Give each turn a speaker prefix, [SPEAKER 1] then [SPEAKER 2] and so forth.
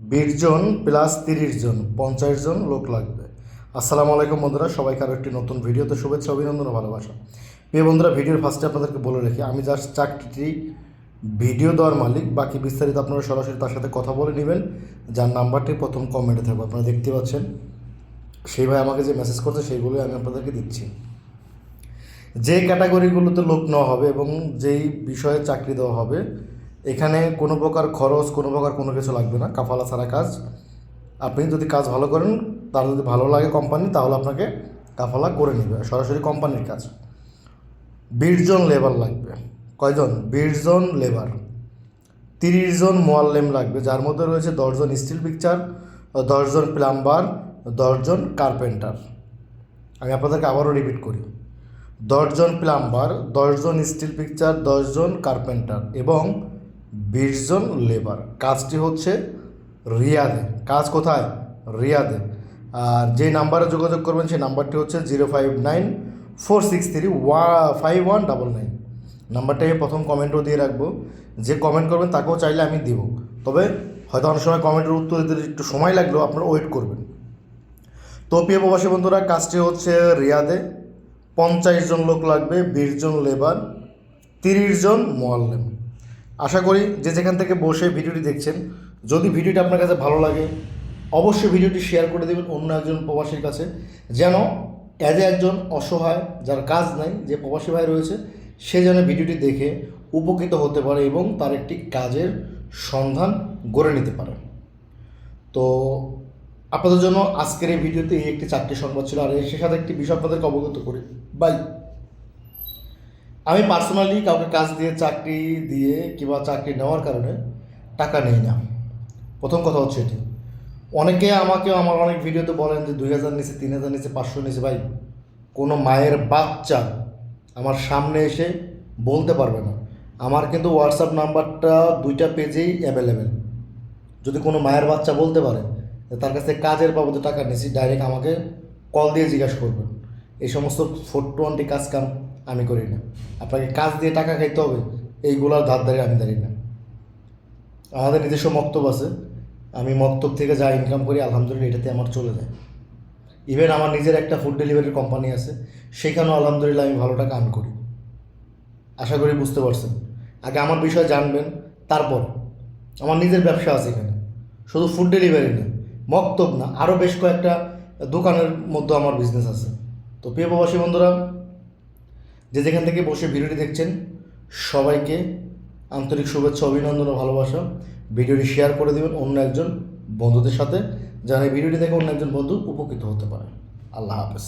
[SPEAKER 1] বিশ জন প্লাস তিরিশ জন, পঞ্চাশ জন লোক লাগবে। আসসালামু আলাইকুম বন্ধুরা, সবাইকে আরও একটি নতুন ভিডিওতে শুভেচ্ছা, অভিনন্দন ও ভালোবাসা। প্রিয় বন্ধুরা, ভিডিওর ফার্স্টে আপনাদেরকে বলে রাখি, আমি জাস্ট চাকরিটি ভিডিও দেওয়ার মালিক, বাকি বিস্তারিত আপনারা সরাসরি তার সাথে কথা বলে নেবেন। যার নাম্বারটি প্রথম কমেন্টে থাকবে, আপনারা দেখতে পাচ্ছেন। সেই ভাই আমাকে যে মেসেজ করছে সেইগুলোই আমি আপনাদেরকে দিচ্ছি। যে ক্যাটাগরিগুলোতে লোক নেওয়া হবে এবং যেই বিষয়ে চাকরি দেওয়া হবে এখানে কোনো প্রকার খরচ, কোনো প্রকার কোনো কিছু লাগবে না, কাফালা ছাড়া কাজ। আপনি যদি কাজ ভালো করেন, তার যদি ভালো লাগে কোম্পানি তাহলে আপনাকে কাফালা করে নেবে, সরাসরি কোম্পানির কাজ। বিশ জন লেবার লাগবে। কয়জন? বিশ জন লেবার তিরিশ জন মোয়াল্লেম লাগবে, যার মধ্যে রয়েছে দশজন স্টিল পিকচার দশজন প্লাম্বার দশজন কার্পেন্টার আমি আপনাদেরকে আবারও রিপিট করি। দশজন প্লাম্বার দশজন স্টিল পিকচার দশজন কার্পেন্টার এবং বিশ জন লেবার। কাজটি হচ্ছে রিয়াদে কাজ কোথায়? রিয়াদে আর যে নাম্বারে যোগাযোগ করবেন সেই নাম্বারটি হচ্ছে zero five nine four six three one five one double nine. নাম্বারটা আমি প্রথম কমেন্টও দিয়ে রাখব। যে কমেন্ট করবেন তাকেও চাইলে আমি দিব। তবে হয়তো অনেক সময় কমেন্টের উত্তর দিতে একটু সময় লাগলেও আপনারা ওয়েট করবেন। তো প্রিয় প্রবাসী বন্ধুরা, কাজটি হচ্ছে রিয়াদে। পঞ্চাশ জন লোক লাগবে, বিশ জন লেবার, তিরিশ জন মোয়াল্লেম। আশা করি যে যেখান থেকে বসে ভিডিওটি দেখছেন, যদি ভিডিওটি আপনার কাছে ভালো লাগে, অবশ্যই ভিডিওটি শেয়ার করে দেবেন অন্য একজন প্রবাসীর কাছে, যেন অ্যাজ এ একজন অসহায় যার কাজ নাই, যে প্রবাসী ভাই রয়েছে, সে যেন ভিডিওটি দেখে উপকৃত হতে পারে এবং তার একটি কাজের সন্ধান গড়ে নিতে পারে। তো আপনাদের জন্য আজকের এই ভিডিওতে এই একটি চাকরি সংবাদ ছিল, আর এর সাথে একটি বিষয় আপনাদেরকে অবগত করি। বাই আমি পার্সোনালি কাউকে কাজ দিয়ে, চাকরি দিয়ে কিংবা চাকরি নেওয়ার কারণে টাকা নেই না। প্রথম কথা হচ্ছে এটি। অনেকে আমাকে আমার অনেক ভিডিওতে বলেন যে দুই হাজার নিচে, তিন হাজার নিচে, পাঁচশো নিচে, ভাই, কোনো মায়ের বাচ্চা আমার সামনে এসে বলতে পারবে না। আমার কিন্তু হোয়াটসঅ্যাপ নাম্বারটা দুইটা পেজেই অ্যাভেলেবেল যদি কোনো মায়ের বাচ্চা বলতে পারে তার কাছে কাজের বাবদে টাকা নিয়েছি ডাইরেক্ট আমাকে কল দিয়ে জিজ্ঞাসা করবেন। এই সমস্ত ফোর টোয়েন্টি কাজ কাম আমি করি না। আপনাকে কাজ দিয়ে টাকা খাইতে হবে এইগুলোর ধার ধারে আমি দাঁড়ি না। আমাদের নিজস্ব মক্তব আছে। আমি মক্তব থেকে যা ইনকাম করি, আলহামদুলিল্লাহ এটাতে আমার চলে যায়। ইভেন আমার নিজের একটা ফুড ডেলিভারির কোম্পানি আছে, সেখানেও আলহামদুলিল্লাহ আমি ভালো টাকা আমি করি। আশা করি বুঝতে পারছেন। আগে আমার বিষয়ে জানবেন, তারপর। আমার নিজের ব্যবসা আছে এখানে। শুধু ফুড ডেলিভারি না, মক্তব না আরও বেশ কয়েকটা দোকানের মধ্যে আমার বিজনেস আছে। তো প্রিয় প্রবাসী বন্ধুরা যে যেখান থেকে বসে ভিডিওটি দেখছেন, সবাইকে আন্তরিক শুভেচ্ছা, অভিনন্দন ও ভালোবাসা। ভিডিওটি শেয়ার করে দেবেন অন্য একজন বন্ধুদের সাথে, যারা ভিডিওটি দেখে অন্য একজন বন্ধু উপকৃত হতে পারে। আল্লাহ হাফেজ।